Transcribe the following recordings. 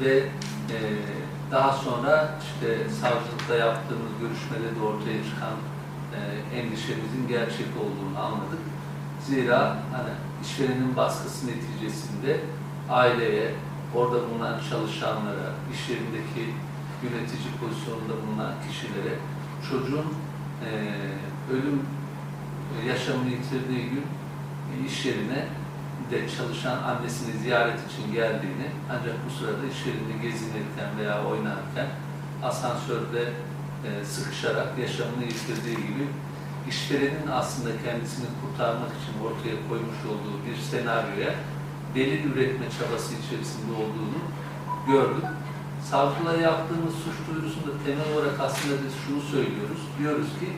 ve e, daha sonra işte savcılıkta yaptığımız görüşmede de ortaya çıkan e, endişemizin gerçek olduğunu anladık. Zira hani işverenin baskısı neticesinde aileye, orada bulunan çalışanlara, iş yerindeki yönetici pozisyonunda bulunan kişilere çocuğun e, ölüm yaşamını yitirdiği gün iş yerine de çalışan annesini ziyaret için geldiğini ancak bu sırada iş yerinde gezinirken veya oynarken asansörde e, sıkışarak yaşamını yitirdiği gibi işverenin aslında kendisini kurtarmak için ortaya koymuş olduğu bir senaryoya delil üretme çabası içerisinde olduğunu gördük. Savcılığa yaptığımız suç duyurusunda temel olarak aslında biz şunu söylüyoruz. Diyoruz ki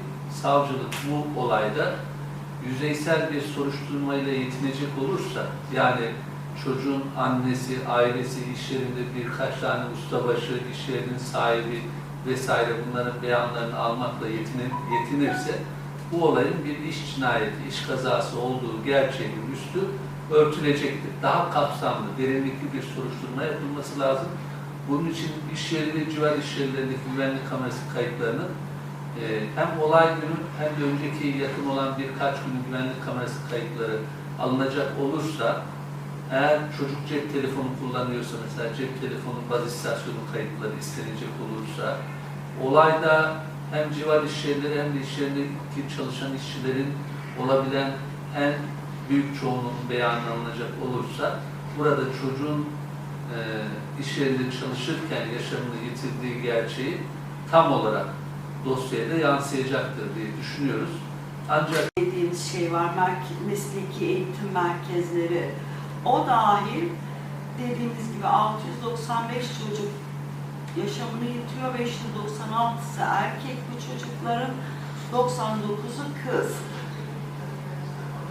savcılık bu olayda yüzeysel bir soruşturmayla yetinecek olursa yani çocuğun annesi, ailesi, iş yerinde birkaç tane ustabaşı, iş yerinin sahibi vesaire bunların beyanlarını almakla yetinir, yetinirse bu olayın bir iş cinayeti, iş kazası olduğu gerçeğinin üstü örtülecektir. Daha kapsamlı, derinlikli bir soruşturma yapılması lazım. Bunun için iş yeri ve civar iş yerlerindeki güvenlik kamerası kayıtlarının e, hem olay günü hem de önceki yakın olan birkaç günün güvenlik kamerası kayıtları alınacak olursa eğer çocuk cep telefonu kullanıyorsa mesela cep telefonu baz istasyonu kayıtları istenecek olursa olayda hem civar iş yerleri hem de iş yerindeki çalışan işçilerin olabilen en büyük çoğunluğun beyanı alınacak olursa burada çocuğun e, iş yerinde çalışırken yaşamını yitirdiği gerçeği tam olarak dosyaya da yansıyacaktır diye düşünüyoruz. Ancak dediğimiz şey var. Mesleki eğitim merkezleri. O dahil dediğimiz gibi 695 çocuk yaşamını yitiriyor. 596'sı erkek bu çocukların 99'u kız.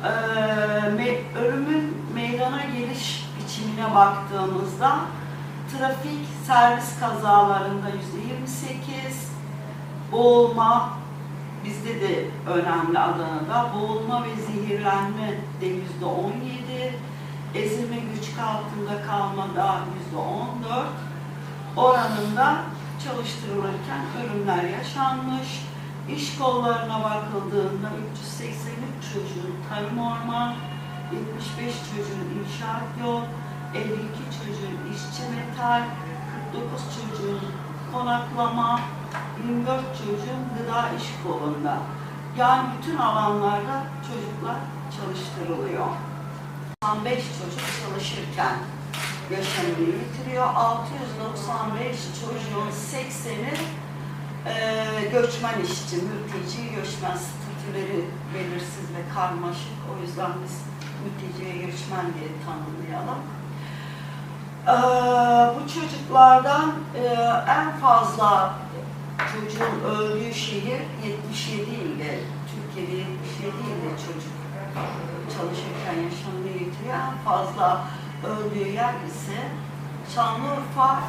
Ee, ölümün meydana geliş biçimine baktığımızda trafik servis kazalarında %28, boğulma, bizde de önemli Adana'da, boğulma ve zehirlenme de %17, ezilme güç altında kalmada %14 oranında çalıştırılırken ölümler yaşanmış. İş kollarına bakıldığında 383 çocuğun tarım orman, 75 çocuğun inşaat yol, 52 çocuğun işçi metal, 49 çocuğun konaklama, 24 çocuğun gıda iş kolunda. Yani bütün alanlarda çocuklar çalıştırılıyor. 95 çocuk çalışırken yaşamını yitiriyor. 695 çocuğun 80'i eee, göçmen işçi, mülteci, göçmen statüleri belirsiz ve karmaşık. O yüzden biz mülteci ve göçmen diye tanımlayalım. Eee, bu çocuklardan eee, en fazla çocuğun öldüğü şehir 77 ilde, Türkiye'de 77 ilde çocuk çalışırken yaşamını yitiriyor. En fazla öldüğü yer ise Şanlıurfa,